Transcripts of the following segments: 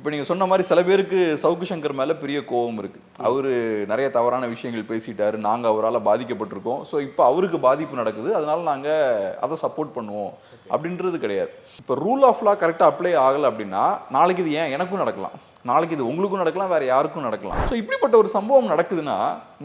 இப்போ நீங்கள் சொன்ன மாதிரி சில பேருக்கு சவுக்கு சங்கர் மேலே பெரிய கோபம் இருக்குது அவர் நிறைய தவறான விஷயங்கள் பேசிட்டாரு. நாங்கள் அவரால் பாதிக்கப்பட்டிருக்கோம். ஸோ இப்போ அவருக்கு பாதிப்பு நடக்குது. அதனால நாங்கள் அதை சப்போர்ட் பண்ணுவோம். அப்படின்றது கிடையாது. இப்போ ரூல் ஆஃப் லா கரெக்டாக அப்ளை ஆகலை அப்படின்னா நாளைக்கு இது ஏன் எனக்கும் நடக்கலாம். நாளைக்கு இது உங்களுக்கும் நடக்கலாம் வேற யாருக்கும் நடக்கலாம். ஸோ இப்படிப்பட்ட ஒரு சம்பவம் நடக்குதுன்னா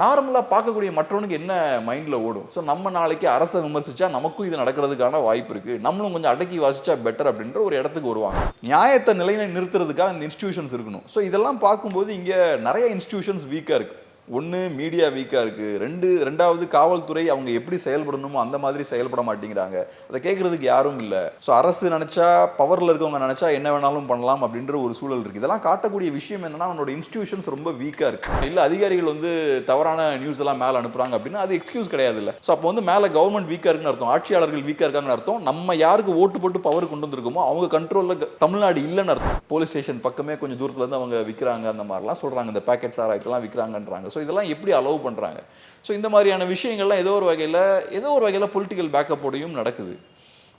நார்மலாக பார்க்கக்கூடிய மற்றவனுக்கு என்ன மைண்டில் ஓடும்? ஸோ நம்ம நாளைக்கு அரசை விமர்சிச்சா நமக்கும் இது நடக்கிறதுக்கான வாய்ப்பு இருக்கு. நம்மளும் கொஞ்சம் அடக்கி வாசிச்சா பெட்டர் அப்படின்ற ஒரு இடத்துக்கு வருவாங்க. நியாயத்தை நிலையை நிறுத்துறதுக்காக இந்த இன்ஸ்டியூஷன்ஸ் இருக்கணும். ஸோ இதெல்லாம் பார்க்கும்போது இங்கே நிறைய இன்ஸ்டியூஷன்ஸ் வீக்காக இருக்குது ஒன்று மீடியா வீக்காக இருக்குது ரெண்டு ரெண்டாவது காவல்துறை அவங்க எப்படி செயல்படணுமோ அந்த மாதிரி செயல்பட மாட்டேங்கிறாங்க. அதை கேட்குறதுக்கு யாரும் இல்லை. ஸோ அரசு நினச்சா பவரில் இருக்கவங்க நினச்சா என்ன வேணாலும் பண்ணலாம் அப்படின்ற ஒரு சூழல் இருக்குது இதெல்லாம் காட்டக்கூடிய விஷயம் என்னன்னா அவனோட இன்ஸ்டிடியூஷன்ஸ் ரொம்ப வீக்காக இருக்குது இல்லை அதிகாரிகள் வந்து தவறான நியூஸ் எல்லாம் மேலே அனுப்புகிறாங்க அப்படின்னா அது எக்ஸ்கியூஸ் கிடையாது இல்லை. ஸோ அப்போ வந்து மேலே கவர்மெண்ட் வீக்காக இருக்குன்னு அர்த்தம். ஆட்சியாளர்கள் வீக்காக இருக்காங்கன்னு அர்த்தம். நம்ம யாருக்கு ஓட்டு போட்டு பவர் கொண்டு வந்திருக்கோமோ அவங்க கண்ட்ரோலில் தமிழ்நாடு இல்லைன்னு அர்த்தம். போலீஸ் ஸ்டேஷன் பக்கமே கொஞ்சம் தூரத்துலேருந்து அவங்க விற்கிறாங்க அந்த மாதிரிலாம் சொல்கிறாங்க இந்த பேக்கெட் சாராயத்தெல்லாம் விற்கிறாங்கன்றாங்க ஸோ இதெல்லாம் எப்படி அலோவ் பண்ணுறாங்க ஸோ இந்த மாதிரியான விஷயங்கள்லாம் ஏதோ ஒரு வகையில் ஏதோ ஒரு வகையில் பொலிட்டிக்கல் பேக்கப்போடையும் நடக்குது.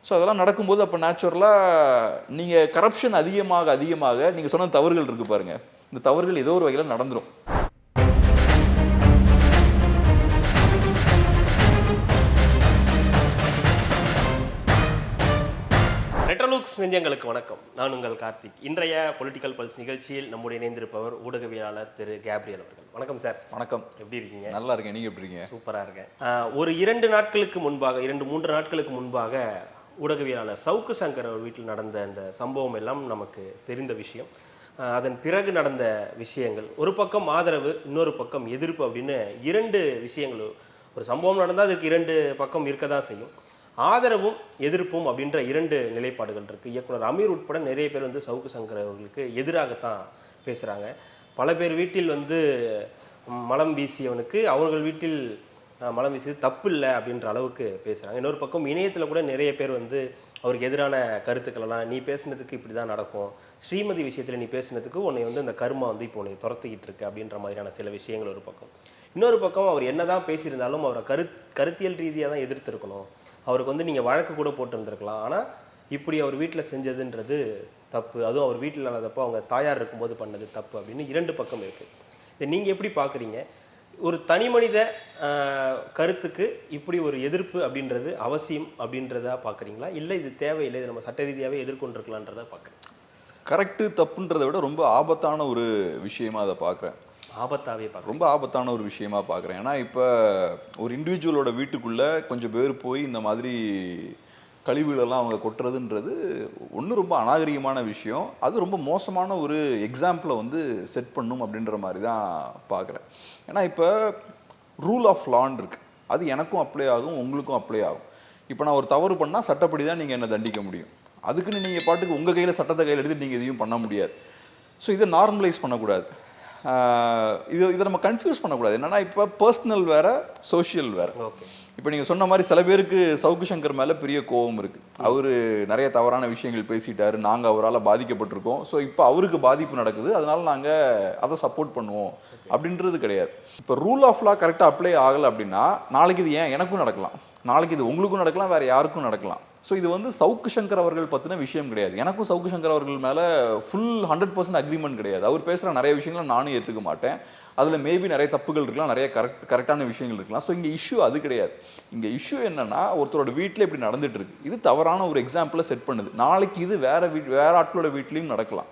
ஸோ அதெல்லாம் நடக்கும்போது அப்போ நேச்சுரலாக நீங்கள் கரப்ஷன் அதிகமாக அதிகமாக நீங்கள் சொன்ன தவறுகள் இருக்குது பாருங்கள் இந்த தவறுகள் ஏதோ ஒரு வகையில் நடந்துரும். நெஞ்சங்களுக்கு வணக்கம். நான் உங்கள் கார்த்திக். இன்றைய பொலிட்டிக்கல் பல்ஸ் நிகழ்ச்சியில் நம்முடைய இணைந்திருப்பவர் ஊடகவியலாளர் திரு கேப்ரியல் அவர்கள். வணக்கம் சார். வணக்கம். எப்படி இருக்கீங்க? நல்லா இருக்கேன். நீங்கள் எப்படி இருக்கீங்க? சூப்பராக இருக்கேன். ஒரு இரண்டு நாட்களுக்கு முன்பாக இரண்டு மூன்று நாட்களுக்கு முன்பாக ஊடகவியலாளர் சவுக்கு சங்கர் அவர் வீட்டில் நடந்த அந்த சம்பவம் எல்லாம் நமக்கு தெரிந்த விஷயம். அதன் பிறகு நடந்த விஷயங்கள். ஒரு பக்கம் ஆதரவு இன்னொரு பக்கம் எதிர்ப்பு அப்படின்னு இரண்டு விஷயங்கள் ஒரு சம்பவம் நடந்தால் அதுக்கு இரண்டு பக்கம் இருக்க தான் செய்யும். ஆதரவும் எதிர்ப்பும் அப்படின்ற இரண்டு நிலைப்பாடுகள் இருக்குது இயக்குனர் அமீர் உட்பட நிறைய பேர் வந்து சவுக்கு சங்கர் அவர்களுக்கு எதிராகத்தான் பேசுகிறாங்க பல பேர் வீட்டில் வந்து மலம் வீசியவனுக்கு அவர்கள் வீட்டில் மலம் வீசியது தப்பு இல்லை அப்படின்ற அளவுக்கு பேசுகிறாங்க இன்னொரு பக்கம் இணையத்தில் கூட நிறைய பேர் வந்து அவருக்கு எதிரான கருத்துக்களெல்லாம் நீ பேசுனதுக்கு இப்படி தான் நடக்கும். ஸ்ரீமதி விஷயத்தில் நீ பேசுனதுக்கு உன்னை வந்து இந்த கர்மா வந்து இப்போ உன்னை துரத்துக்கிட்டு இருக்கு அப்படின்ற மாதிரியான சில விஷயங்கள் ஒரு பக்கம். இன்னொரு பக்கம் அவர் என்னதான் பேசியிருந்தாலும் அவரை கரு கருத்தியல் ரீதியாக தான் எதிர்த்திருக்கணும். அவருக்கு வந்து நீங்கள் வழக்கு கூட போட்டிருந்துருக்கலாம் ஆனால் இப்படி அவர் வீட்டில் செஞ்சதுன்றது தப்பு. அதுவும் அவர் வீட்டில் இல்லாதப்போ அவங்க தாயார் இருக்கும்போது பண்ணது தப்பு அப்படின்னு இரண்டு பக்கம் இருக்குது இதை நீங்கள் எப்படி பார்க்குறீங்க ஒரு தனி மனித கருத்துக்கு இப்படி ஒரு எதிர்ப்பு அப்படின்றது அவசியம் அப்படின்றதா பார்க்குறீங்களா இல்லை இது தேவையில்லை இது நம்ம சட்ட ரீதியாகவே எதிர்கொண்டிருக்கலான்றதா பார்க்குறேன் கரெக்டு தப்புன்றதை விட ரொம்ப ஆபத்தான ஒரு விஷயமா அதை பார்க்குறேன் ஆபத்தாகவே பார்க்க ரொம்ப ஆபத்தான ஒரு விஷயமா பார்க்குறேன். ஏன்னா இப்போ ஒரு இண்டிவிஜுவலோட வீட்டுக்குள்ளே கொஞ்சம் பேர் போய் இந்த மாதிரி கழிவுகளெல்லாம் அவங்க கொட்டுறதுன்றது ஒன்று ரொம்ப அநாகரிகமான விஷயம். அது ரொம்ப மோசமான ஒரு எக்ஸாம்பிளை வந்து செட் பண்ணும் அப்படின்ற மாதிரி தான் பார்க்குறேன். ஏன்னா இப்போ ரூல் ஆஃப் லான் இருக்கு. அது எனக்கும் அப்ளை ஆகும் உங்களுக்கும் அப்ளை ஆகும். இப்போ நான் ஒரு தவறு பண்ணால் சட்டப்படி தான் நீங்கள் என்னை தண்டிக்க முடியும். அதுக்குன்னு நீங்கள் பாட்டுக்கு உங்கள் கையில் சட்டத்தை கையில் எடுத்து நீங்கள் எதையும் பண்ண முடியாது. ஸோ இதை நார்மலைஸ் பண்ணக்கூடாது. இது இதை நம்ம கன்ஃபியூஸ் பண்ணக்கூடாது. என்னன்னா இப்போ பர்சனல் வேற சோஷியல் வேற. ஓகே இப்போ நீங்கள் சொன்ன மாதிரி சில பேருக்கு சவுக்கு சங்கர் மேலே பெரிய கோபம் இருக்கு. அவர் நிறைய தவறான விஷயங்கள் பேசிட்டாரு. நாங்கள் அவரால் பாதிக்கப்பட்டிருக்கோம். ஸோ இப்போ அவருக்கு பாதிப்பு நடக்குது. அதனால நாங்கள் அதை சப்போர்ட் பண்ணுவோம். அப்படின்றது கிடையாது. இப்போ ரூல் ஆஃப் லா கரெக்டாக அப்ளை ஆகலை அப்படின்னா நாளைக்கு இது ஏன் எனக்கும் நடக்கலாம். நாளைக்கு இது உங்களுக்கும் நடக்கலாம். வேற யாருக்கும் நடக்கலாம். ஸோ இது வந்து சவுக்கு சங்கர் அவர்கள் பற்றின விஷயம் கிடையாது. எனக்கும் சவுக்கு சங்கர் அவர்கள் மேலே ஃபுல் ஹண்ட்ரட் பர்சன்ட் அக்ரிமெண்ட் கிடையாது. அவர் பேசுகிற நிறைய விஷயங்களை நானும் ஏற்றுக்க மாட்டேன். அதில் மேபி நிறைய தப்புகள் இருக்கலாம் நிறைய கரெக்ட் கரெக்டான விஷயங்கள் இருக்கலாம். ஸோ இங்கே இஷ்யூ அது கிடையாது. இங்கே இஷ்யூ என்னென்னா ஒருத்தரோட வீட்டில் இப்படி நடந்துட்டு இருக்கு. இது தவறான ஒரு எக்ஸாம்பிளை செட் பண்ணுது. நாளைக்கு இது வேற வீட் வேற ஆட்களோட வீட்லேயும் நடக்கலாம்.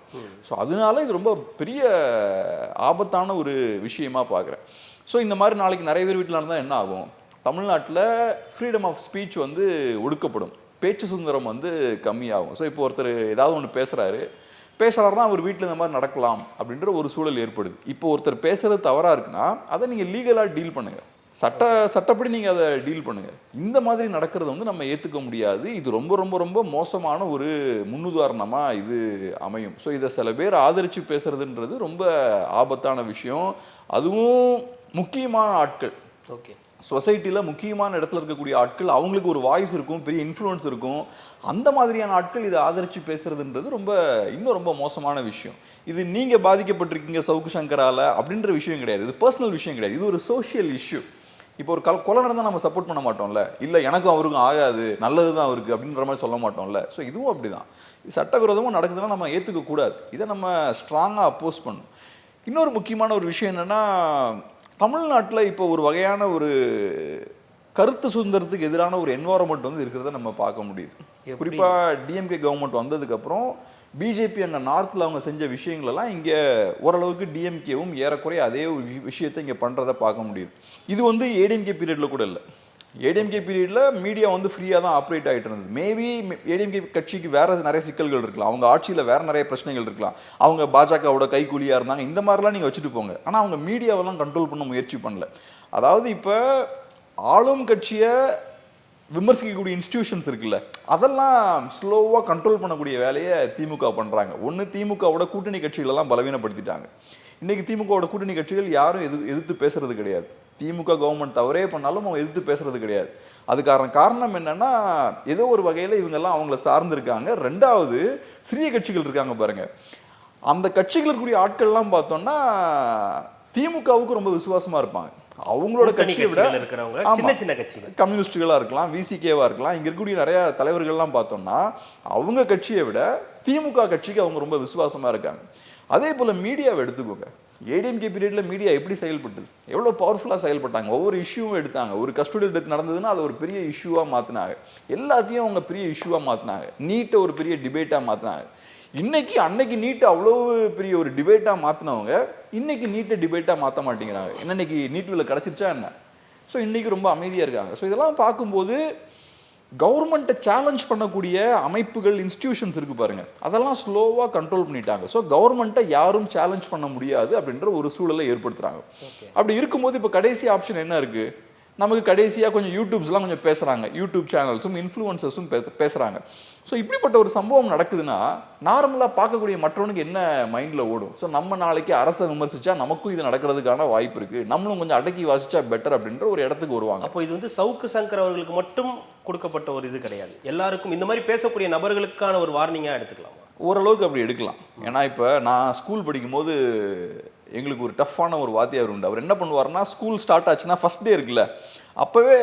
ஸோ அதனால இது ரொம்ப பெரிய ஆபத்தான ஒரு விஷயமா பார்க்குறேன் ஸோ இந்த மாதிரி நாளைக்கு நிறைய பேர் வீட்டில் நடந்தால் என்ன ஆகும்? தமிழ்நாட்டில் ஃப்ரீடம் ஆஃப் ஸ்பீச் வந்து ஒடுக்கப்படும். பேச்சு சுதந்திரம் வந்து கம்மியாகும். ஸோ இப்போ ஒருத்தர் ஏதாவது ஒன்று பேசுகிறாரு பேசுகிறாருன்னா அவர் வீட்டில் இந்த மாதிரி நடக்கலாம் அப்படின்ற ஒரு சூழல் ஏற்படுது. இப்போ ஒருத்தர் பேசுகிறது தவறாக இருக்குன்னா அதை நீங்கள் லீகலாக டீல் பண்ணுங்கள் சட்ட சட்டப்படி நீங்கள் அதை டீல் பண்ணுங்கள் இந்த மாதிரி நடக்கிறத வந்து நம்ம ஏற்றுக்க முடியாது. இது ரொம்ப ரொம்ப ரொம்ப மோசமான ஒரு முன்னுதாரணமாக இது அமையும். ஸோ இதை சில பேர் ஆதரித்து பேசுகிறதுன்றது ரொம்ப ஆபத்தான விஷயம். அதுவும் முக்கியமான ஆட்கள். ஓகே சொசைட்டியில் முக்கியமான இடத்துல இருக்கக்கூடிய ஆட்கள் அவங்களுக்கு ஒரு வாய்ஸ் இருக்கும் பெரிய இன்ஃப்ளூயன்ஸ் இருக்கும். அந்த மாதிரியான ஆட்கள் இதை ஆதரித்து பேசுகிறதுன்றது ரொம்ப இன்னும் ரொம்ப மோசமான விஷயம். இது நீங்கள் பாதிக்கப்பட்டிருக்கீங்க சவுக்கு சங்கரால அப்படின்ற விஷயம் கிடையாது. இது பர்சனல் விஷயம் கிடையாது. இது ஒரு சோஷியல் இஷ்யூ இப்போ ஒரு கல் கொலை நடந்தால் நம்ம சப்போர்ட் பண்ண மாட்டோம்ல? இல்லை எனக்கும் அவருக்கும் ஆகாது நல்லது தான் அவருக்கு அப்படின்ற மாதிரி சொல்ல மாட்டோம்ல? ஸோ இதுவும் அப்படி தான் சட்டவிரோதமும் நடக்குதுன்னா நம்ம ஏற்றுக்கக்கூடாது இதை நம்ம ஸ்ட்ராங்காக அப்போஸ் பண்ணணும். இன்னொரு முக்கியமான ஒரு விஷயம் என்னென்னா தமிழ்நாட்டில் இப்போ ஒரு வகையான ஒரு கருத்து சுதந்திரத்துக்கு எதிரான ஒரு என்வாரன்மெண்ட் வந்து இருக்கிறத நம்ம பார்க்க முடியுது? குறிப்பாக டிஎம்கே கவர்மெண்ட் வந்ததுக்கப்புறம் பிஜேபி அங்கே நார்த்தில் அவங்க செஞ்ச விஷயங்களெல்லாம் இங்கே ஓரளவுக்கு டிஎம்கேவும் ஏறக்குறைய அதே விஷயத்தை இங்கே பண்ணுறதை பார்க்க முடியுது. இது வந்து ஏடிஎம்கே பீரியடில் கூட இல்லை. ஏடிஎம்கே பீரியடில் மீடியா வந்து ஃப்ரீயாக தான் ஆப்ரேட் ஆகிட்டு இருந்தது. மேபி ஏடிஎம்கே கட்சிக்கு வேறு நிறைய சிக்கல்கள் இருக்கலாம். அவங்க ஆட்சியில் வேறு நிறைய பிரச்சனைகள் இருக்கலாம். அவங்க பாஜகவோட கைக்கூலியாக இருந்தாங்க. இந்த மாதிரிலாம் நீங்கள் வச்சுட்டு போங்க. ஆனால் அவங்க மீடியாவெல்லாம் கண்ட்ரோல் பண்ண முயற்சி பண்ணல. அதாவது இப்போ ஆளும் கட்சியை விமர்சிக்கக்கூடிய இன்ஸ்டிடியூஷன்ஸ் இருக்குல்ல அதெல்லாம் ஸ்லோவாக கண்ட்ரோல் பண்ணக்கூடிய வேலையை திமுக பண்ணுறாங்க ஒன்று திமுகவோட கூட்டணி கட்சிகளெல்லாம் பலவீனப்படுத்திட்டாங்க. இன்னைக்கு திமுகவோட கூட்டணி கட்சிகள் யாரும் எது எதிர்த்து பேசுறது கிடையாது. திமுக கவர்மெண்ட் தவறே பண்ணாலும் அவங்க எதிர்த்து பேசுறது கிடையாது. அதுக்கான காரணம் என்னன்னா ஏதோ ஒரு வகையில் இவங்கெல்லாம் அவங்கள சார்ந்திருக்காங்க. ரெண்டாவது சிறிய கட்சிகள் இருக்காங்க பாருங்க. அந்த கட்சிகள் இருக்கக்கூடிய ஆட்கள்லாம் பார்த்தோம்னா திமுகவுக்கு ரொம்ப விசுவாசமா இருப்பாங்க. அவங்களோட கட்சியை விட இருக்கிறவங்க. சின்ன சின்ன கட்சிகள். கம்யூனிஸ்டுகளாக இருக்கலாம் விசிகேவாக இருக்கலாம். இங்கே இருக்கக்கூடிய நிறைய தலைவர்கள்லாம் பார்த்தோம்னா அவங்க கட்சியை விட திமுக கட்சிக்கு அவங்க ரொம்ப விசுவாசமாக இருக்காங்க. அதே போல் மீடியாவை எடுத்துக்கோங்க. ஏடிஎம்கே பீரியடில் மீடியா எப்படி செயல்பட்டது? எவ்வளோ பவர்ஃபுல்லாக செயல்பட்டாங்க? ஒவ்வொரு இஷ்யூவும் எடுத்தாங்க. ஒரு கஸ்டோடியல் டெத் நடந்ததுன்னா அது ஒரு பெரிய இஷ்யூவாக மாற்றினாங்க எல்லாத்தையும் அவங்க பெரிய இஷ்யூவாக மாற்றினாங்க நீட்டை ஒரு பெரிய டிபேட்டாக மாற்றினாங்க இன்றைக்கி அன்னைக்கு நீட்டை அவ்வளோ பெரிய ஒரு டிபேட்டாக மாற்றினவங்க இன்றைக்கி நீட்டை டிபேட்டாக மாற்ற மாட்டேங்கிறாங்க. என்ன இன்னைக்கு நீட் கிடச்சிருச்சா என்ன? ஸோ இன்றைக்கி ரொம்ப அமைதியாக இருக்காங்க. ஸோ இதெல்லாம் பார்க்கும்போது கவர்மெண்ட்டை சேலஞ்ச் பண்ணக்கூடிய அமைப்புகள் இன்ஸ்டிடியூஷன்ஸ் இருக்கு பாருங்க. அதெல்லாம் ஸ்லோவாக கண்ட்ரோல் பண்ணிட்டாங்க. ஸோ கவர்மெண்ட்டை யாரும் சேலஞ்ச் பண்ண முடியாது அப்படின்ற ஒரு சூழலை ஏற்படுத்துறாங்க. ஓகே அப்படி இருக்கும்போது இப்போ கடைசி ஆப்ஷன் என்ன இருக்கு? நமக்கு கடைசியாக கொஞ்சம் யூடியூப்ஸ்லாம் கொஞ்சம் பேசுகிறாங்க யூடியூப் சேனல்ஸும் இன்ஃப்ளூயன்சஸும் பே பேசுகிறாங்க ஸோ இப்படிப்பட்ட ஒரு சம்பவம் நடக்குதுன்னா நார்மலாக பார்க்கக்கூடிய மற்றவனுக்கு என்ன மைண்டில் ஓடும்? ஸோ நம்ம நாளைக்கு அரசை விமர்சிச்சா நமக்கும் இது நடக்கிறதுக்கான வாய்ப்பு இருக்குது நம்மளும் கொஞ்சம் அடக்கி வாசிச்சா பெட்டர் அப்படின்ற ஒரு இடத்துக்கு வருவாங்க. அப்போ இது வந்து சவுக்கு சங்கர் அவர்களுக்கு மட்டும் கொடுக்கப்பட்ட ஒரு இது கிடையாது. எல்லாருக்கும் இந்த மாதிரி பேசக்கூடிய நபர்களுக்கான ஒரு வார்னிங்கா எடுத்துக்கலாமா? ஓரளவுக்கு அப்படி எடுக்கலாம். ஏன்னா இப்போ நான் ஸ்கூல் படிக்கும்போது எங்களுக்கு ஒரு டஃப்பான ஒரு வாத்தியார் உண்டு. அவர் என்ன பண்ணுவார்னா ஸ்கூல் ஸ்டார்ட் ஆச்சுன்னா ஃபஸ்ட் டே இருக்குல்ல அப்போவே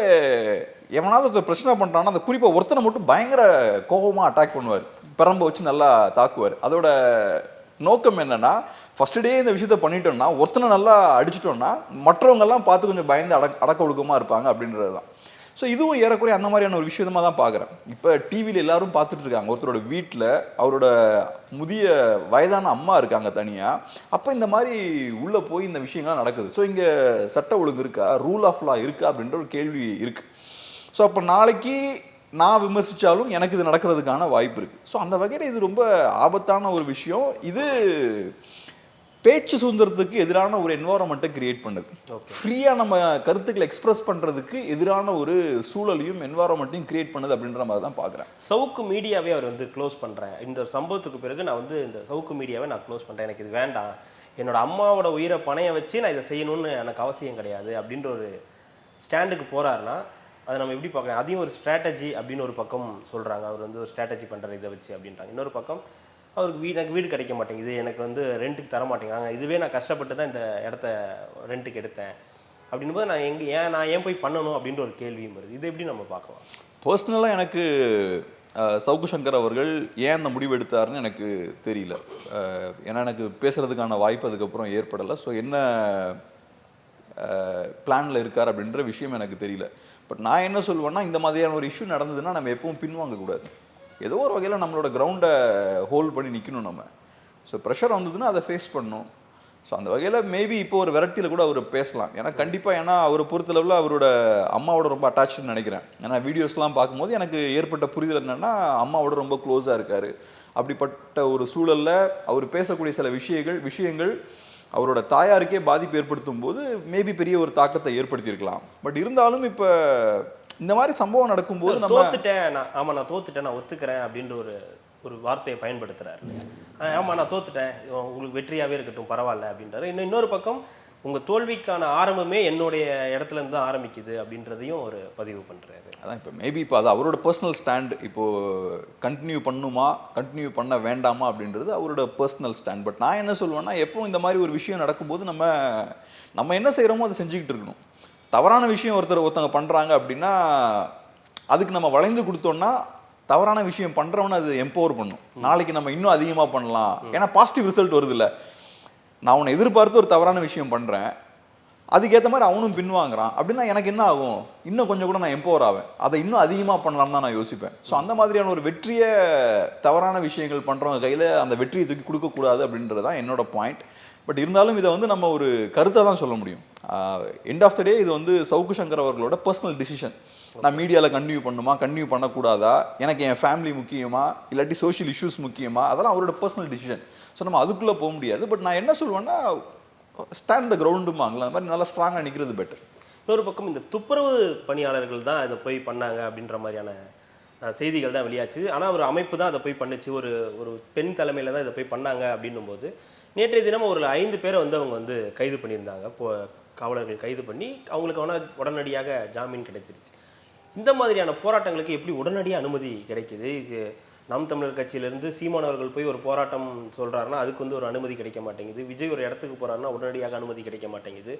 எவனாவது ஒருத்தர் பிரச்சனை பண்ணுறான்னா அந்த குறிப்பாக ஒருத்தனை மட்டும் பயங்கர கோபமாக அட்டாக் பண்ணுவார். பிரம்ப வச்சு நல்லா தாக்குவார். அதோட நோக்கம் என்னென்னா ஃபஸ்ட் டே இந்த விஷயத்த பண்ணிட்டோம்னா ஒருத்தனை நல்லா அடிச்சிட்டோம்னா மற்றவங்கெல்லாம் பார்த்து கொஞ்சம் பயந்து அடக் அடக்க ஒழுக்கமாக இருப்பாங்க அப்படின்றது தான் ஸோ இதுவும் ஏறக்குறைய அந்த மாதிரியான ஒரு விஷயமா தான் பார்க்குறேன். இப்போ டிவியில் எல்லாரும் பார்த்துட்டு இருக்காங்க. ஒருத்தரோட வீட்டில் அவரோட முதிய வயதான அம்மா இருக்காங்க தனியாக அப்போ இந்த மாதிரி உள்ளே போய் இந்த விஷயங்கள்லாம் நடக்குது. ஸோ இங்கே சட்ட ஒழுங்கு இருக்கா? ரூல் ஆஃப் லா இருக்கா? அப்படின்ற ஒரு கேள்வி இருக்குது ஸோ அப்போ நாளைக்கு நான் விமர்சித்தாலும் எனக்கு இது நடக்கிறதுக்கான வாய்ப்பு இருக்குது ஸோ அந்த வகையில் இது ரொம்ப ஆபத்தான ஒரு விஷயம். இது பேச்சு சுதந்திரத்துக்கு எதிரான ஒரு என்வாரன்மெண்ட்டை கிரியேட் பண்ணுது. ஃப்ரீயாக நம்ம கருத்துக்களை எக்ஸ்பிரஸ் பண்ணுறதுக்கு எதிரான ஒரு சூழலையும் என்வாரன்மெண்ட்டையும் கிரியேட் பண்ணுது அப்படின்ற மாதிரி தான் பார்க்குறேன். சவுக்கு மீடியாவே அவர் வந்து க்ளோஸ் பண்றேன். இந்த சம்பவத்துக்கு பிறகு நான் வந்து இந்த சவுக்கு மீடியாவை நான் க்ளோஸ் பண்றேன். எனக்கு இது வேண்டாம். என்னோட அம்மாவோட உயிரை பணைய வச்சு நான் இதை செய்யணும்னு எனக்கு அவசியம் கிடையாது அப்படின்ற ஒரு ஸ்டாண்டுக்கு போறாருன்னா அதை நம்ம எப்படி பார்க்கலாம் அதையும் ஒரு ஸ்ட்ராட்டஜி அப்படின்னு ஒரு பக்கம் சொல்றாங்க. அவர் வந்து ஒரு ஸ்ட்ராட்டஜி பண்ற இதை வச்சு அப்படின்றாங்க. இன்னொரு பக்கம் அவருக்கு வீடு எனக்கு வீடு கிடைக்க மாட்டேங்குது. எனக்கு வந்து ரெண்ட்டுக்கு தர மாட்டேங்கிறாங்க இதுவே நான் கஷ்டப்பட்டு தான் இந்த இடத்த ரெண்ட்டுக்கு எடுத்தேன். அப்படின்னும் போது நான் எங்கே ஏன் நான் ஏன் போய் பண்ணணும் அப்படின்ற ஒரு கேள்வியும் வருது. இதை எப்படி நம்ம பார்க்கலாம்? பர்சனலாக எனக்கு சவுக்கு சங்கர் அவர்கள் ஏன் அந்த முடிவு எடுத்தாருன்னு எனக்கு தெரியல. ஏன்னா எனக்கு பேசுகிறதுக்கான வாய்ப்பு அதுக்கப்புறம் ஏற்படலை. ஸோ என்ன பிளானில் இருக்கார் அப்படின்ற விஷயம் எனக்கு தெரியல. பட் நான் என்ன சொல்லுவேன்னா இந்த மாதிரியான ஒரு இஷ்யூ நடந்ததுன்னா நம்ம எப்பவும் பின்வாங்கக்கூடாது. ஏதோ ஒரு வகையில் நம்மளோட கிரவுண்டை ஹோல்ட் பண்ணி நிற்கணும் நம்ம. ஸோ ப்ரெஷர் வந்ததுன்னா அதை ஃபேஸ் பண்ணணும். ஸோ அந்த வகையில் மேபி இப்போ ஒரு வெரைட்டியில் கூட அவர் பேசலாம். ஏன்னா கண்டிப்பாக ஏன்னா அவரை பொறுத்தளவில் அவரோட அம்மாவோட ரொம்ப அட்டாச்சுன்னு நினைக்கிறேன். ஏன்னா வீடியோஸ்லாம் பார்க்கும்போது எனக்கு ஏற்பட்ட புரிதல் என்னென்னா அம்மாவோட ரொம்ப க்ளோஸாக இருக்கார். அப்படிப்பட்ட ஒரு சூழலில் அவர் பேசக்கூடிய சில விஷயங்கள் விஷயங்கள் அவரோட தாயாருக்கே பாதிப்பு ஏற்படுத்தும் போது மேபி பெரிய ஒரு தாக்கத்தை ஏற்படுத்தியிருக்கலாம். பட் இருந்தாலும் இப்போ இந்த மாதிரி சம்பவம் நடக்கும்போது நம்ம தோத்துட்டேன் நான் ஆமா நான் தோத்துட்டேன் நான் ஒத்துக்கிறேன் அப்படின்ற ஒரு ஒரு வார்த்தையை பயன்படுத்துறாரு. ஆஹ் ஆமா நான் தோத்துட்டேன். உங்களுக்கு வெற்றியாவே இருக்கட்டும் பரவாயில்ல அப்படின்றாரு. இன்னும் இன்னொரு பக்கம் உங்க தோல்விக்கான ஆரம்பமே என்னுடைய இடத்துல இருந்து தான் ஆரம்பிக்குது அப்படின்றதையும் ஒரு பதிவு பண்றாரு. அதான் இப்போ மேபி இப்போ அது அவரோட பர்சனல் ஸ்டாண்ட் இப்போ கண்டினியூ பண்ணுமா கண்டினியூ பண்ண வேண்டாமா அப்படின்றது அவரோட பர்சனல் ஸ்டாண்ட் பட் நான் என்ன சொல்லுவேன்னா எப்போ இந்த மாதிரி ஒரு விஷயம் நடக்கும்போது நம்ம நம்ம என்ன செய்கிறோமோ அதை செஞ்சுக்கிட்டு இருக்கணும். தவறான விஷயம் ஒருத்தர் ஒருத்தவங்க பண்ணுறாங்க அப்படின்னா அதுக்கு நம்ம வளைந்து கொடுத்தோம்னா தவறான விஷயம் பண்ணுறவன அது எம்பவர் பண்ணும். நாளைக்கு நம்ம இன்னும் அதிகமாக பண்ணலாம். ஏன்னா பாசிட்டிவ் ரிசல்ட் வருது இல்ல நான் உன்னை எதிர்பார்த்து ஒரு தவறான விஷயம் பண்ணுறேன் அதுக்கேற்ற மாதிரி அவனும் பின்வாங்குறான். அப்படின்னா எனக்கு என்ன ஆகும்? இன்னும் கொஞ்சம் கூட நான் எம்பவர் ஆவேன். அதை இன்னும் அதிகமாக பண்ணலாம்னு தான் நான் யோசிப்பேன். ஸோ அந்த மாதிரியான ஒரு வெற்றியை தவறான விஷயங்கள் பண்ணுறவங்க கையில் அந்த வெற்றியை தூக்கி கொடுக்கக்கூடாது அப்படின்றது தான் என்னோட பாயிண்ட் பட் இருந்தாலும் இதை வந்து நம்ம ஒரு கருத்தை தான் சொல்ல முடியும். எண்ட் ஆஃப் த டே இது வந்து சவுக்கு சங்கர் அவர்களோட பர்சனல் டிசிஷன் நான் மீடியாவில் கண்டினியூ பண்ணுமா கண்டினியூ பண்ணக்கூடாதா? எனக்கு என் ஃபேமிலி முக்கியமா? இல்லாட்டி சோஷியல் இஷ்யூஸ் முக்கியமா? அதெல்லாம் அவரோட பர்சனல் டிசிஷன் ஸோ நம்ம அதுக்குள்ளே போக முடியாது. பட் நான் என்ன சொல்லுவேன்னா ஸ்டாண்ட் த கிரவுண்டுமாங்களா அந்த மாதிரி நல்லா ஸ்ட்ராங்காக நிற்கிறது பெட்டர் இன்னொரு பக்கம் இந்த துப்புரவு பணியாளர்கள் தான் இதை போய் பண்ணாங்க அப்படின்ற மாதிரியான செய்திகள் தான் வெளியாச்சு. ஆனால் ஒரு அமைப்பு தான் அதை போய் பண்ணுச்சு. ஒரு ஒரு பெண் தலைமையில் தான் இதை போய் பண்ணாங்க அப்படின்னும் போது நேற்றைய தினம் ஒரு ஐந்து பேரை வந்து அவங்க வந்து கைது பண்ணியிருந்தாங்க. இப்போ காவலர்கள் கைது பண்ணி அவங்களுக்கு ஆனால் உடனடியாக ஜாமீன் கிடைச்சிருச்சு. இந்த மாதிரியான போராட்டங்களுக்கு எப்படி உடனடியாக அனுமதி கிடைக்குது? இது நாம் தமிழர் கட்சியிலேருந்து சீமானவர்கள் போய் ஒரு போராட்டம் சொல்கிறாருன்னா அதுக்கு வந்து ஒரு அனுமதி கிடைக்க மாட்டேங்குது. விஜய் ஒரு இடத்துக்கு போகிறாருன்னா உடனடியாக அனுமதி கிடைக்க மாட்டேங்குது.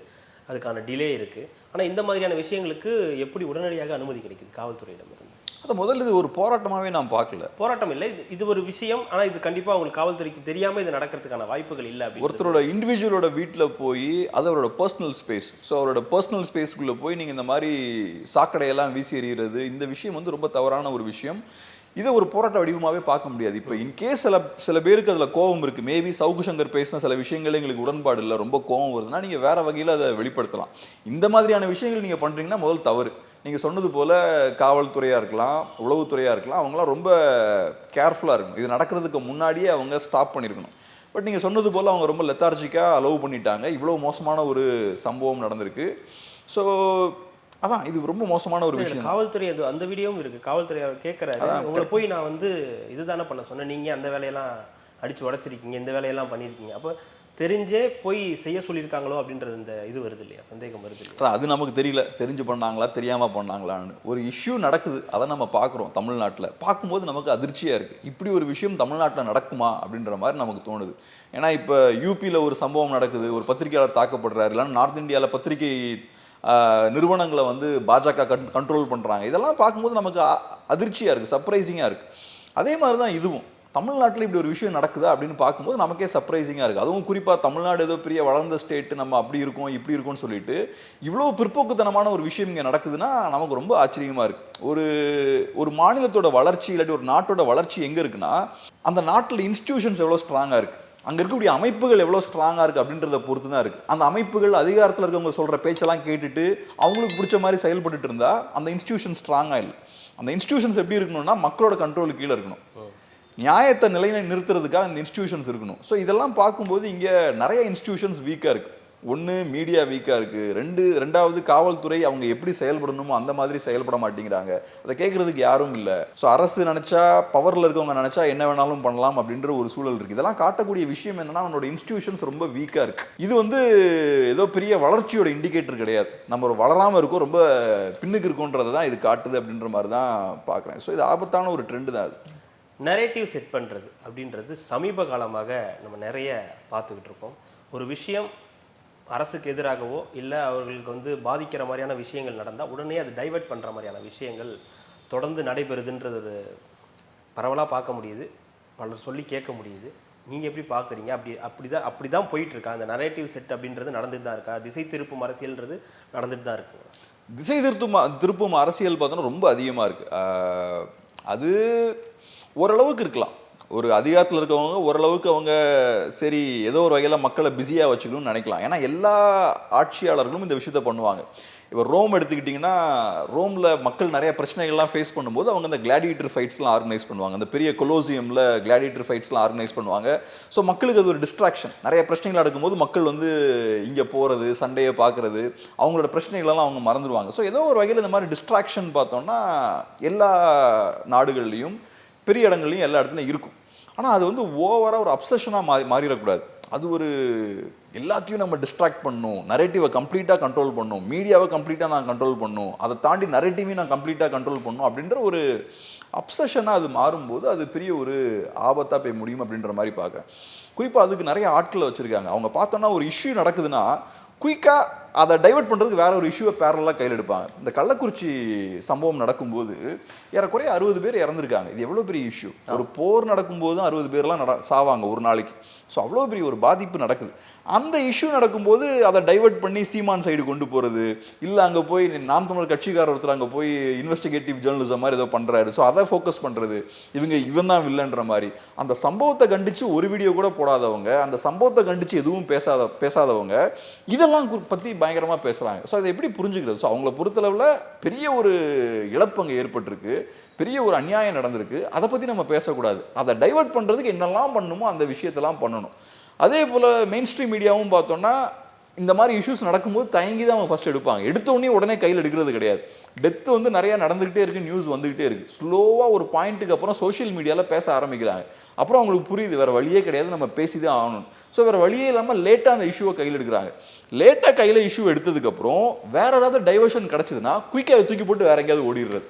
அதுக்கான டிலே இருக்குது ஆனால் இந்த மாதிரியான விஷயங்களுக்கு எப்படி உடனடியாக அனுமதி கிடைக்குது? காவல்துறையிடமிருந்து. அதை முதல்ல இது ஒரு போராட்டமாகவே நான் பார்க்கல. போராட்டம் இல்லை. இது இது ஒரு விஷயம். ஆனால் இது கண்டிப்பாக அவங்களுக்கு காவல்துறைக்கு தெரியாமல் இது நடக்கிறதுக்கான வாய்ப்புகள் இல்லை அப்படின்னு ஒருத்தரோட இண்டிவிஜுவலோட வீட்டில் போய் அது அவரோட பர்சனல் ஸ்பேஸ் ஸோ அவரோட பர்சனல் ஸ்பேஸ்க்குள்ளே போய் நீங்கள் இந்த மாதிரி சாக்கடையெல்லாம் வீசி எறிகிறது இந்த விஷயம் வந்து ரொம்ப தவறான ஒரு விஷயம். இதை ஒரு போராட்ட வடிவமாகவே பார்க்க முடியாது. இப்போ இன்கேஸ் சில சில பேருக்கு அதில் கோபம் இருக்குது மேபி சவுக்கு சங்கர் பேசின சில விஷயங்கள் எங்களுக்கு உடன்பாடு இல்லை ரொம்ப கோபம் வருதுன்னா நீங்கள் வேறு வகையில் அதை வெளிப்படுத்தலாம். இந்த மாதிரியான விஷயங்கள் நீங்கள் பண்ணுறீங்கன்னா முதல் தவறு. நீங்கள் சொன்னது போல் காவல்துறையாக இருக்கலாம் உளவுத்துறையாக இருக்கலாம் அவங்களாம் ரொம்ப கேர்ஃபுல்லாக இருக்கும் இது நடக்கிறதுக்கு முன்னாடியே அவங்க ஸ்டாப் பண்ணியிருக்கணும் பட் நீங்கள் சொன்னது போல் அவங்க ரொம்ப லெத்தார்ஜிக்காக அலோவ் பண்ணிட்டாங்க. இவ்வளோ மோசமான ஒரு சம்பவம் நடந்திருக்கு. ஸோ அதான் இது ரொம்ப மோசமான ஒரு விஷயம். காவல்துறை அது அந்த வீடியோவும் இருக்கு. காவல்துறை அவர் கேட்கறாரு உங்களை போய் நான் வந்து இதுதானே பண்ண சொன்னேன். நீங்க அந்த வேலையெல்லாம் அடிச்சு உடைச்சிருக்கீங்க? இந்த வேலையெல்லாம் பண்ணியிருக்கீங்க அப்போ தெரிஞ்சே போய் செய்ய சொல்லியிருக்காங்களோ அப்படின்றது இந்த இது வருது இல்லையா? சந்தேகம் வருது இல்லையா? அது நமக்கு தெரியல. தெரிஞ்சு பண்ணாங்களா தெரியாமல் பண்ணாங்களான்னு. ஒரு இஷ்யூ நடக்குது. அதை நம்ம பார்க்குறோம் தமிழ்நாட்டில். பார்க்கும்போது நமக்கு அதிர்ச்சியாக இருக்குது இப்படி ஒரு விஷயம் தமிழ்நாட்டில் நடக்குமா அப்படின்ற மாதிரி நமக்கு தோணுது. ஏன்னா இப்போ யூபியில் ஒரு சம்பவம் நடக்குது. ஒரு பத்திரிகையாளர் தாக்கப்படுறாரு. இல்லைன்னா நார்த் இந்தியாவில் பத்திரிகை நிறுவனங்களை வந்து பாஜக கன் கண்ட்ரோல் பண்ணுறாங்க இதெல்லாம் பார்க்கும்போது நமக்கு அ- அதிர்ச்சியாக இருக்குது சர்ப்ரைசிங்காக இருக்குது அதே மாதிரி தான் இதுவும். தமிழ்நாட்டில் இப்படி ஒரு விஷயம் நடக்குதா அப்படின்னு பார்க்கும்போது நமக்கே சர்ப்ரைசிங்காக இருக்குது அதுவும் குறிப்பாக தமிழ்நாடு ஏதோ பெரிய வளர்ந்த ஸ்டேட்டு நம்ம அப்படி இருக்கோம் இப்படி இருக்கோம்னு சொல்லிட்டு இவ்வளோ பிற்போக்குத்தனமான ஒரு விஷயம் இங்கே நடக்குதுன்னா நமக்கு ரொம்ப ஆச்சரியமாக இருக்குது ஒரு ஒரு மாநிலத்தோட வளர்ச்சி இல்லாட்டி ஒரு நாட்டோட வளர்ச்சி எங்கே இருக்குன்னா அந்த நாட்டில் இன்ஸ்டிடியூஷன்ஸ் எவ்வளோ ஸ்ட்ராங்காக இருக்குது அங்கே இருக்கக்கூடிய அமைப்புகள் எவ்வளோ ஸ்ட்ராங்காக இருக்குது அப்படின்றத பொறுத்து தான் இருக்குது அந்த அமைப்புகள் அதிகாரத்தில் இருக்கவங்க சொல்கிற பேச்செல்லாம் கேட்டுட்டு அவங்களுக்கு பிடிச்ச மாதிரி செயல்பட்டுட்டு இருந்தால் அந்த இன்ஸ்டிடியூஷன் ஸ்ட்ராங்காக இல்லை. அந்த இன்ஸ்டிடியூஷன்ஸ் எப்படி இருக்கணும்னா மக்களோட கண்ட்ரோலுக்கு கீழே இருக்கணும். நியாயத்தை நிலையை நிறுத்துறதுக்காக இந்த இன்ஸ்டிடியூஷன்ஸ் இருக்கணும். ஸோ இதெல்லாம் பார்க்கும்போது இங்கே நிறைய இன்ஸ்டிடியூஷன்ஸ் வீக்காக இருக்குது ஒன்று மீடியா வீக்காக இருக்குது ரெண்டு ரெண்டாவது காவல்துறை அவங்க எப்படி செயல்படணுமோ அந்த மாதிரி செயல்பட மாட்டேங்கிறாங்க. அதை கேட்குறதுக்கு யாரும் இல்லை. ஸோ அரசு நினச்சா பவரில் இருக்கவங்க நினச்சா என்ன வேணாலும் பண்ணலாம் அப்படின்ற ஒரு சூழல் இருக்குது இதெல்லாம் காட்டக்கூடிய விஷயம் என்னன்னா நம்மளோட இன்ஸ்டிடியூஷன்ஸ் ரொம்ப வீக்காக இருக்குது இது வந்து ஏதோ பெரிய வளர்ச்சியோட இண்டிகேட்டர் கிடையாது. நம்ம ஒரு வளராமல் இருக்கோம் ரொம்ப பின்னுக்கு இருக்கோன்றதை தான் இது காட்டுது அப்படின்ற மாதிரி தான் பார்க்குறேன் ஸோ இது ஆபத்தான ஒரு ட்ரெண்டு தான் அது. நரேட்டிவ் செட் பண்ணுறது அப்படின்றது சமீப காலமாக நம்ம நிறைய பார்த்துக்கிட்டு இருக்கோம். ஒரு விஷயம் அரசுக்கு எதிராகவோ இல்லை அவர்களுக்கு வந்து பாதிக்கிற மாதிரியான விஷயங்கள் நடந்தால் உடனே அதை டைவர்ட் பண்ணுற மாதிரியான விஷயங்கள் தொடர்ந்து நடைபெறுதுன்றது பரவலாக பார்க்க முடியுது. பலர் சொல்லி கேட்க முடியுது. நீங்கள் எப்படி பார்க்குறீங்க அப்படி அப்படி தான் அப்படி தான் போயிட்டுருக்கா. அந்த நரேட்டிவ் செட் அப்படின்றது நடந்துட்டு தான் இருக்கா? திசை திருப்பும் அரசியல்ன்றது நடந்துட்டு தான் இருக்கு. திசை திருத்தும் திருப்பும் அரசியல் பார்த்தோன்னா ரொம்ப அதிகமாக இருக்குது அது ஓரளவுக்கு இருக்கலாம். ஒரு அதிகாரத்தில் இருக்கவங்க ஓரளவுக்கு அவங்க சரி ஏதோ ஒரு வகையில் மக்களை பிஸியாக வச்சுக்கணும்னு நினைக்கலாம். ஏன்னா எல்லா ஆட்சியாளர்களும் இந்த விஷயத்த பண்ணுவாங்க. இப்போ ரோம் எடுத்துக்கிட்டிங்கன்னா ரோமில் மக்கள் நிறைய பிரச்சனைகள்லாம் ஃபேஸ் பண்ணும்போது அவங்க அந்த கிளாடியேட்டர் ஃபைட்ஸ்லாம் ஆர்கனைஸ் பண்ணுவாங்க. அந்த பெரிய கொலோசியமில் கிளாடியேட்டர் ஃபைட்ஸ்லாம் ஆர்கனைஸ் பண்ணுவாங்க. ஸோ மக்களுக்கு அது ஒரு டிஸ்ட்ராக்ஷன் நிறைய பிரச்சனைகள் நடக்கும்போது மக்கள் வந்து இங்கே போகிறது சண்டையை பார்க்குறது அவங்களோட பிரச்சனைகளெல்லாம் அவங்க மறந்துடுவாங்க. ஸோ ஏதோ ஒரு வகையில் இந்த மாதிரி டிஸ்ட்ராக்ஷன் பார்த்தோம்னா எல்லா நாடுகள்லையும் பெரிய இடங்கள்லையும் எல்லா இடத்துலையும் இருக்கும். ஆனால் அது வந்து ஓவராக ஒரு அப்சஷனாக மாறி மாறிடக்கூடாது. அது ஒரு எல்லாத்தையும் நம்ம டிஸ்ட்ராக்ட் பண்ணும். நரேட்டிவை கம்ப்ளீட்டாக கண்ட்ரோல் பண்ணணும் மீடியாவை கம்ப்ளீட்டாக நான் கண்ட்ரோல் பண்ணும். அதை தாண்டி நரேட்டிவையும் நான் கம்ப்ளீட்டாக கண்ட்ரோல் பண்ணும் அப்படின்ற ஒரு அப்சஷனாக அது மாறும்போது அது பெரிய ஒரு ஆபத்தாக போய் முடியும் அப்படின்ற மாதிரி பார்க்குறேன். குறிப்பாக அதுக்கு நிறைய ஆட்களை வச்சுருக்காங்க. அவங்க பார்த்தோன்னா ஒரு இஷ்யூ நடக்குதுன்னா குயிக்காக அதை டைவர்ட் பண்ணுறதுக்கு வேற ஒரு இஷ்யூவை பேரலாக கையில் எடுப்பாங்க. இந்த கள்ளக்குறிச்சி சம்பவம் நடக்கும்போது ஏறக்குறைய அறுபது பேர் இறந்துருக்காங்க. இது எவ்வளோ பெரிய இஷ்யூ ஒரு போர் நடக்கும்போது தான் அறுபது பேர்லாம் நட சாவாங்க ஒரு நாளைக்கு. ஸோ அவ்வளோ பெரிய ஒரு பாதிப்பு நடக்குது. அந்த இஷ்யூ நடக்கும்போது அதை டைவர்ட் பண்ணி சீமான் சைடு கொண்டு போகிறது இல்லை அங்கே போய் நாம் தமிழர் கட்சிக்காரர் ஒருத்தர் அங்கே போய் இன்வெஸ்டிகேட்டிவ் ஜேர்னலிசம் மாதிரி ஏதோ பண்ணுறாரு ஸோ அதை ஃபோக்கஸ் பண்ணுறது இவங்க இவன் தான் வில்லன்ற மாதிரி. அந்த சம்பவத்தை கண்டித்து ஒரு வீடியோ கூட போடாதவங்க அந்த சம்பவத்தை கண்டித்து எதுவும் பேசாத பேசாதவங்க இதெல்லாம் பற்றி பயங்கரமாக பேசுகிறாங்க ஸோ அதை எப்படி புரிஞ்சுக்கிறது? ஸோ அவங்கள பொறுத்தளவில் பெரிய ஒரு இழப்பு அங்கே ஏற்பட்டிருக்கு. பெரிய ஒரு அநியாயம் நடந்திருக்கு. அதை பற்றி நம்ம பேசக்கூடாது. அதை டைவர்ட் பண்ணுறதுக்கு என்னெல்லாம் பண்ணணுமோ அந்த விஷயத்தெல்லாம் பண்ணணும். அதே போல் மெயின் ஸ்ட்ரீம் மீடியாவும் பார்த்தோன்னா இந்த மாதிரி இஷ்யூஸ் நடக்கும்போது தயங்கி தான் அவங்க ஃபர்ஸ்ட் எடுப்பாங்க. எடுத்தோடனே உடனே கையில் எடுக்கிறது கிடையாது. டெத்து வந்து நிறையா நடந்துக்கிட்டே இருக்குது நியூஸ் வந்துக்கிட்டே இருக்குது ஸ்லோவாக ஒரு பாயிண்ட்டுக்கு அப்புறம் சோஷியல் மீடியாவில் பேச ஆரம்பிக்கிறாங்க. அப்புறம் அவங்களுக்கு புரியுது வேறு வழியே கிடையாது நம்ம பேசி தான் ஆகணும். ஸோ வேறு வழியே இல்லாமல் லேட்டாக அந்த இஷ்யூவை கையில் எடுக்கிறாங்க. லேட்டாக கையில் இஷ்யூ எடுத்ததுக்கப்புறம் வேறு ஏதாவது டைவர்ஷன் கிடச்சிதுன்னா குயிக்காக தூக்கி போட்டு வேற எங்கேயாவது ஓடிடுறது.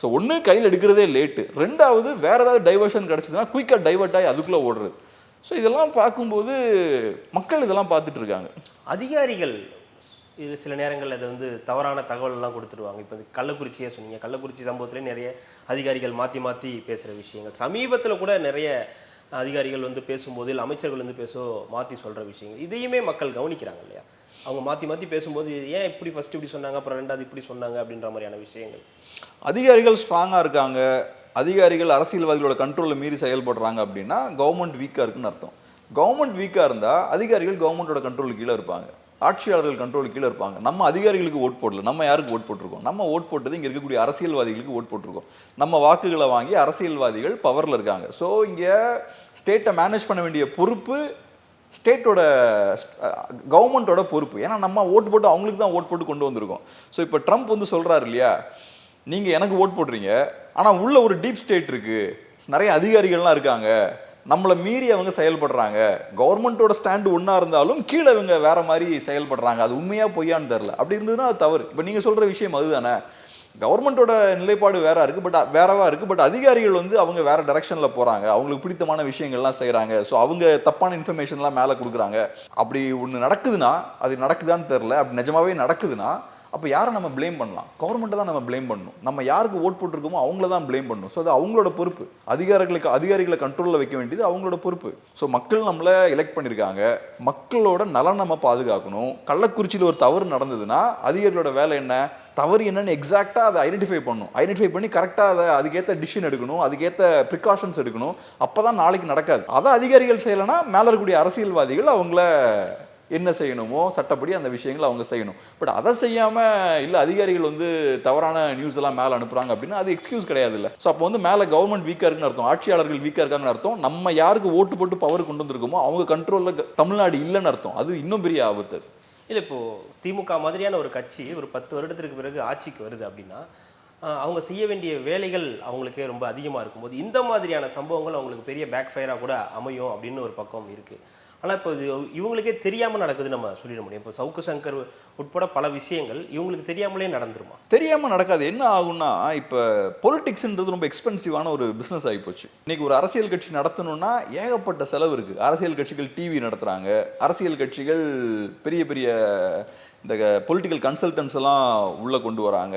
ஸோ ஒன்று கையில் எடுக்கிறதே லேட்டு ரெண்டாவது வேறு ஏதாவது டைவர்ஷன் கிடச்சிதுன்னா குயிக்காக டைவர்ட் ஆகி அதுக்குள்ளே ஓடுறது. ஸோ இதெல்லாம் பார்க்கும்போது மக்கள் இதெல்லாம் பார்த்துட்ருக்காங்க அதிகாரிகள் இது சில நேரங்களில் அது வந்து தவறான தகவலெல்லாம் கொடுத்துருவாங்க. இப்போ கள்ளக்குறிச்சியே சொன்னீங்க. கள்ளக்குறிச்சி சம்பவத்திலே நிறைய அதிகாரிகள் மாற்றி மாற்றி பேசுகிற விஷயங்கள். சமீபத்தில் கூட நிறைய அதிகாரிகள் வந்து பேசும்போது இல்லை அமைச்சர்கள் வந்து பேச மாற்றி சொல்கிற விஷயங்கள். இதையுமே மக்கள் கவனிக்கிறாங்க இல்லையா? அவங்க மாற்றி மாற்றி பேசும்போது ஏன் இப்படி ஃபஸ்ட்டு இப்படி சொன்னாங்க? அப்புறம் ரெண்டாவது இப்படி சொன்னாங்க? அப்படின்ற மாதிரியான விஷயங்கள். அதிகாரிகள் ஸ்ட்ராங்காக இருக்காங்க. அதிகாரிகள் அரசியல்வாதிகளோட கண்ட்ரோலில் மீறி செயல்படுறாங்க அப்படின்னா கவர்மெண்ட் வீக்காக இருக்குன்னு அர்த்தம். கவர்மெண்ட் வீக்காக இருந்தால் அதிகாரிகள் கவர்மெண்ட்டோட கண்ட்ரோல் கீழே இருப்பாங்க. ஆட்சியாளர்கள் கண்ட்ரோல் கீழே இருப்பாங்க. நம்ம அதிகாரிகளுக்கு ஓட் போடல. நம்ம யாருக்கு ஓட் போட்டிருக்கோம்? நம்ம ஓட் போட்டது இங்கே இருக்கக்கூடிய அரசியல்வாதிகளுக்கு ஓட் போட்டிருக்கோம். நம்ம வாக்குகளை வாங்கி அரசியல்வாதிகள் பவரில் இருக்காங்க. ஸோ இங்கே ஸ்டேட்டை மேனேஜ் பண்ண வேண்டிய பொறுப்பு ஸ்டேட்டோட கவர்மெண்ட்டோட பொறுப்பு. ஏன்னா நம்ம ஓட்டு போட்டு அவங்களுக்கு தான் ஓட் போட்டு கொண்டு வந்திருக்கோம். ஸோ இப்போ ட்ரம்ப் வந்து சொல்கிறாரு இல்லையா? நீங்கள் எனக்கு ஓட் போடுறீங்க. ஆனால் உள்ள ஒரு டீப் ஸ்டேட் இருக்குது நிறைய அதிகாரிகள்லாம் இருக்காங்க. நம்மளை மீறி அவங்க செயல்படுறாங்க. கவர்மெண்ட்டோட ஸ்டாண்டு ஒன்றா இருந்தாலும் கீழே இவங்க வேற மாதிரி செயல்படுறாங்க. அது உண்மையாக பொய்யான்னு தெரில அப்படி இருந்ததுன்னா அது தவறு. இப்போ நீங்கள் சொல்கிற விஷயம் அதுதானே. கவர்மெண்ட்டோட நிலைப்பாடு வேற இருக்குது பட் வேறவா இருக்குது பட் அதிகாரிகள் வந்து அவங்க வேற டைரக்ஷன்ல போகிறாங்க அவங்களுக்கு பிடித்தமான விஷயங்கள்லாம் செய்கிறாங்க ஸோ அவங்க தப்பான இன்ஃபர்மேஷன்லாம் மேலே கொடுக்குறாங்க. அப்படி ஒன்று நடக்குதுன்னா அது நடக்குதான்னு தெரில அப்படி நிஜமாவே நடக்குதுன்னா அப்போ யாரை நம்ம ப்ளேம் பண்ணலாம்? கவர்மெண்ட்டை தான் நம்ம ப்ளேம் பண்ணணும். நம்ம யாருக்கு ஓட் போட்டிருக்கோமோ அவங்கள தான் ப்ளேம் பண்ணணும். ஸோ அது அவங்களோட பொறுப்பு. அதிகாரிகளுக்கு அதிகாரிகளை கண்ட்ரோலில் வைக்க வேண்டியது அவங்களோட பொறுப்பு. ஸோ மக்கள் நம்மளை எலெக்ட் பண்ணியிருக்காங்க மக்களோட நலன் நம்ம பாதுகாக்கணும். கள்ளக்குறிச்சியில் ஒரு தவறு நடந்ததுன்னா அதிகாரிகளோட வேலை என்ன? தவறு என்னன்னு எக்ஸாக்டாக அதை ஐடென்டிஃபை பண்ணணும். ஐடென்டிஃபை பண்ணி கரெக்டாக அதை அதுக்கேற்ற டிசிஷன் எடுக்கணும். அதுக்கேற்ற ப்ரிகாஷன்ஸ் எடுக்கணும். அப்போ தான் நாளைக்கு நடக்காது. அதை அதிகாரிகள் செய்யலைன்னா மேலே இருக்கக்கூடிய அரசியல்வாதிகள் அவங்கள என்ன செய்யணுமோ சட்டப்படி அந்த விஷயங்களை அவங்க செய்யணும். பட் அதை செய்யாமல் இல்லை அதிகாரிகள் வந்து தவறான நியூஸ் எல்லாம் மேலே அனுப்புகிறாங்க அப்படின்னா அது எக்ஸ்கியூஸ் கிடையாது இல்லை ஸோ அப்போ வந்து மேலே கவர்மெண்ட் வீக்காக இருக்குன்னு அர்த்தம் ஆட்சியாளர்கள் வீக்காக இருக்காங்கன்னு அர்த்தம் நம்ம யாருக்கு ஓட்டு போட்டு பவர் கொண்டு வந்திருக்கோமோ அவங்க கண்ட்ரோலில் தமிழ்நாடு இல்லைன்னு அர்த்தம். அது இன்னும் பெரிய ஆபத்து இல்லை இப்போது திமுக மாதிரியான ஒரு கட்சி ஒரு பத்து வருடத்திற்கு பிறகு ஆட்சிக்கு வருது அப்படின்னா அவங்க செய்ய வேண்டிய வேலைகள் அவங்களுக்கே ரொம்ப அதிகமாக இருக்கும்போது இந்த மாதிரியான சம்பவங்கள் அவங்களுக்கு பெரிய பேக் ஃபயராக கூட அமையும் அப்படின்னு ஒரு பக்கம் இருக்குது ஆனால் இப்போ இது இவங்களுக்கே தெரியாமல் நடக்குதுன்னு நம்ம சொல்லிட முடியும். இப்போ சவுக்கு சங்கர் உட்பட பல விஷயங்கள் இவங்களுக்கு தெரியாமலே நடந்துருமா? தெரியாமல் நடக்காது. என்ன ஆகும்னா இப்போ பொலிட்டிக்ஸ்ன்றது ரொம்ப எக்ஸ்பென்சிவான ஒரு பிஸ்னஸ் ஆகிப்போச்சு இன்னைக்கு ஒரு அரசியல் கட்சி நடத்தணும்னா ஏகப்பட்ட செலவு இருக்குது அரசியல் கட்சிகள் டிவி நடத்துகிறாங்க அரசியல் கட்சிகள் பெரிய பெரிய இந்த பொலிட்டிக்கல் கன்சல்டன்ஸ் எல்லாம் உள்ளே கொண்டு வராங்க.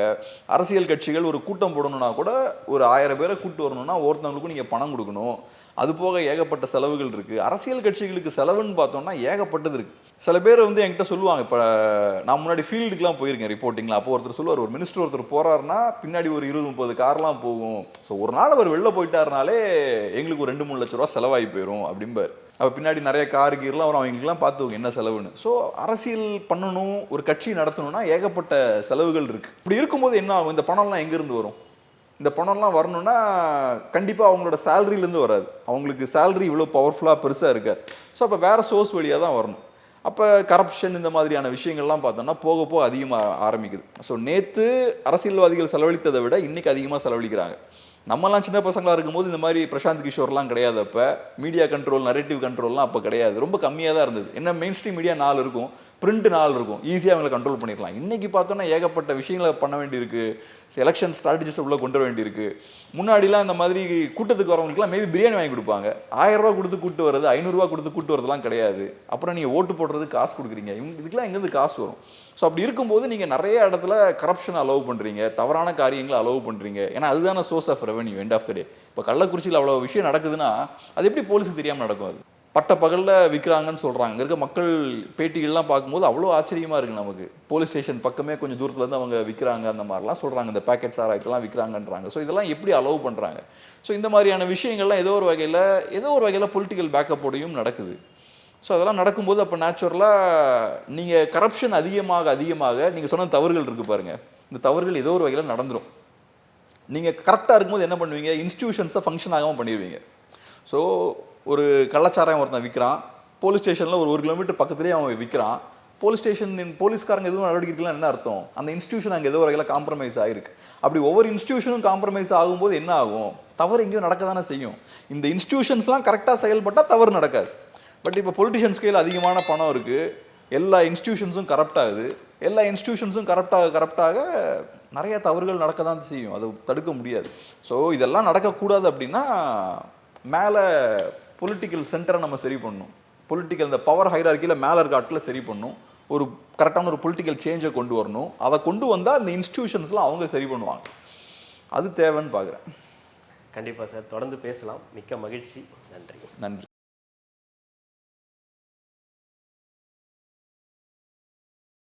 அரசியல் கட்சிகள் ஒரு கூட்டம் போடணும்னா கூட ஒரு ஆயிரம் பேரை கூட்டு வரணும்னா ஒருத்தவங்களுக்கும் நீங்கள் பணம் கொடுக்கணும். அது போக ஏகப்பட்ட செலவுகள் இருக்குது அரசியல் கட்சிகளுக்கு செலவுன்னு பார்த்தோம்னா ஏகப்பட்டது இருக்குது சில பேர் வந்து என்கிட்ட சொல்லுவாங்க இப்போ நான் முன்னாடி ஃபீல்டுக்குலாம் போயிருக்கேன் ரிப்போர்ட்டிங்கில் அப்போ ஒருத்தர் சொல்லுவார் ஒரு மினிஸ்டர் ஒருத்தர் போகிறாருன்னா பின்னாடி ஒரு இருபது முப்பது கார்லாம் போகும். ஸோ ஒரு நாள் அவர் வெளில போயிட்டாருனாலே எங்களுக்கு ஒரு ரெண்டு மூணு லட்ச ரூபா செலவாகி போயிடும் அப்படிம்பார். பின்னாடி நிறைய கார் கீர்லாம் வரும். அவங்களுக்குலாம் பார்த்துக்கோங்க என்ன செலவுன்னு. ஸோ அரசியல் பண்ணணும் ஒரு கட்சி நடத்தணும்னா ஏகப்பட்ட செலவுகள் இருக்குது இப்படி இருக்கும்போது என்ன ஆகும்? இந்த பணம்லாம் எங்கேருந்து வரும்? இந்த பணம்லாம் வரணும்னா கண்டிப்பாக அவங்களோட சேலரியிலேருந்து வராது. அவங்களுக்கு சேலரி இவ்வளோ பவர்ஃபுல்லாக பெருசாக இருக்காது. ஸோ அப்போ வேறு சோர்ஸ் வழியாக தான் வரணும். அப்போ கரப்ஷன் இந்த மாதிரியான விஷயங்கள்லாம் பார்த்தோம்னா போக போக அதிகமாக ஆரம்பிக்குது. ஸோ நேற்று அரசியல்வாதிகள் செலவழித்ததை விட இன்றைக்கி அதிகமாக செலவழிக்கிறாங்க. நம்மலாம் சின்ன பசங்களாக இருக்கும்போது இந்த மாதிரி பிரசாந்த் கிஷோர்லாம் கிடையாது அப்போ மீடியா கண்ட்ரோல் நரேட்டிவ் கண்ட்ரோல்லாம் அப்போ கிடையாது. ரொம்ப கம்மியாக தான் இருந்தது. என்ன மெயின் ஸ்ட்ரீம் மீடியா நாலு இருக்கும். பிரிண்ட் நாள் இருக்கும். ஈஸியாக அவங்களை கண்ட்ரோல் பண்ணிடலாம். இன்றைக்கி பார்த்தோன்னா ஏகப்பட்ட விஷயங்களை பண்ண வேண்டியிருக்கு. எலெக்ஷன் ஸ்ட்ராட்டஜிஸ்ட் உள்ளே கொண்டு வர வேண்டியிருக்கு. முன்னாடிலாம் இந்த மாதிரி கூட்டத்துக்கு வரவங்களுக்குலாம் மேபி பிரியாணி வாங்கி கொடுப்பாங்க. ஆயிரம் ரூபா கொடுத்து கூட்டு வர்றது ஐநூறுரூவா கொடுத்து கூட்டு வரதுலாம் கிடையாது. அப்புறம் நீங்கள் ஓட்டு போடுறது காசு கொடுக்குறீங்க. இவங்க இதுக்கெல்லாம் எங்கேருந்து காசு வரும்? ஸோ அப்படி இருக்கும்போது நீங்கள் நிறைய இடத்துல கரப்ஷன் அலோவ் பண்ணுறீங்க தவறான காரியங்களை அலோவ் பண்ணுறீங்க ஏன்னா அதுதான source of revenue end of the day இப்போ கள்ளக்குறிச்சியில் அவ்வளோ விஷயம் நடக்குதுன்னா அது எப்படி போலீஸுக்கு தெரியாமல் நடக்கும் அது? பட்ட பகலில் விற்கிறாங்கன்னு சொல்கிறாங்க இங்க இருக்க மக்கள் பேட்டிகள்லாம் பார்க்கும்போது அவ்வளோ ஆச்சரியமாக இருக்குது நமக்கு. போலீஸ் ஸ்டேஷன் பக்கமே கொஞ்சம் தூரத்துலேருந்து அவங்க விற்கிறாங்க அந்த மாதிரிலாம் சொல்கிறாங்க இந்த பேக்கெட் சாராயத்தெல்லாம் விற்கிறாங்கன்றாங்க ஸோ இதெல்லாம் எப்படி அலோவ் பண்ணுறாங்க ஸோ இந்த மாதிரியான விஷயங்கள்லாம் ஏதோ ஒரு வகையில் ஏதோ ஒரு வகையில் பொலிட்டிக்கல் பேக்கப்போடையும் நடக்குது. ஸோ அதெல்லாம் நடக்கும்போது அப்போ நேச்சுரலாக நீங்கள் கரப்ஷன் அதிகமாக அதிகமாக நீங்கள் சொன்ன தவறுகள் இருக்குது பாருங்கள் இந்த தவறுகள் ஏதோ ஒரு வகையில் நடந்துடும் நீங்கள் கரெக்டாக இருக்கும்போது என்ன பண்ணுவீங்க? இன்ஸ்டியூஷன்ஸை ஃபங்க்ஷன் ஆகாமல் பண்ணிடுவீங்க ஸோ ஒரு கள்ளச்சாராயம் ஒருத்தன் விற்கிறான் போலீஸ் ஸ்டேஷனில் ஒரு ஒரு கிலோமீட்டர் பக்கத்துலேயே அவன் விற்கிறான் போலீஸ் ஸ்டேஷன் போலீஸ்காரங்க எதுவும் நடவடிக்கை எடுக்கலாம் என்ன அர்த்தம்? அந்த இன்ஸ்டியூஷன் அங்கே ஏதோ ஒரு வகையில் காம்ப்ரமைஸ் ஆகிருக்கு அப்படி ஒவ்வொரு இன்ஸ்டியூஷனும் காம்ப்ரமைஸ் ஆகும்போது என்ன ஆகும்? தவறு எங்கேயோ நடக்க தானே செய்யும். இந்த இன்ஸ்டியூஷன்ஸ்லாம் கரெக்டாக செயல்பட்டால் தவறு நடக்காது. பட் இப்போ பொலிட்டிஷியன்ஸ் கையில் அதிகமான பணம் இருக்குது எல்லா இன்ஸ்டியூஷன்ஸும் கரப்ட் ஆகுது. எல்லா இன்ஸ்டியூஷன்ஸும் கரப்டாக கரப்டாக நிறைய தவறுகள் நடக்க தான் செய்யும். அதை தடுக்க முடியாது. ஸோ இதெல்லாம் நடக்கக்கூடாது அப்படின்னா மேலே பொலிட்டிக்கல் சென்டரை நம்ம சரி பண்ணணும் பொலிட்டிக்கல் இந்த பவர் ஹைரார்க்கியில் மேலே இருக்க ஆட்டில் சரி பண்ணணும் ஒரு கரெக்டான ஒரு பொலிட்டிக்கல் சேஞ்சை கொண்டு வரணும். அதை கொண்டு வந்தால் இந்த இன்ஸ்டியூஷன்ஸ்லாம் அவங்க சரி பண்ணுவாங்க. அது தேவைன்னு பார்க்குறேன் கண்டிப்பாக சார். தொடர்ந்து பேசலாம். மிக்க மகிழ்ச்சி. நன்றி. நன்றி.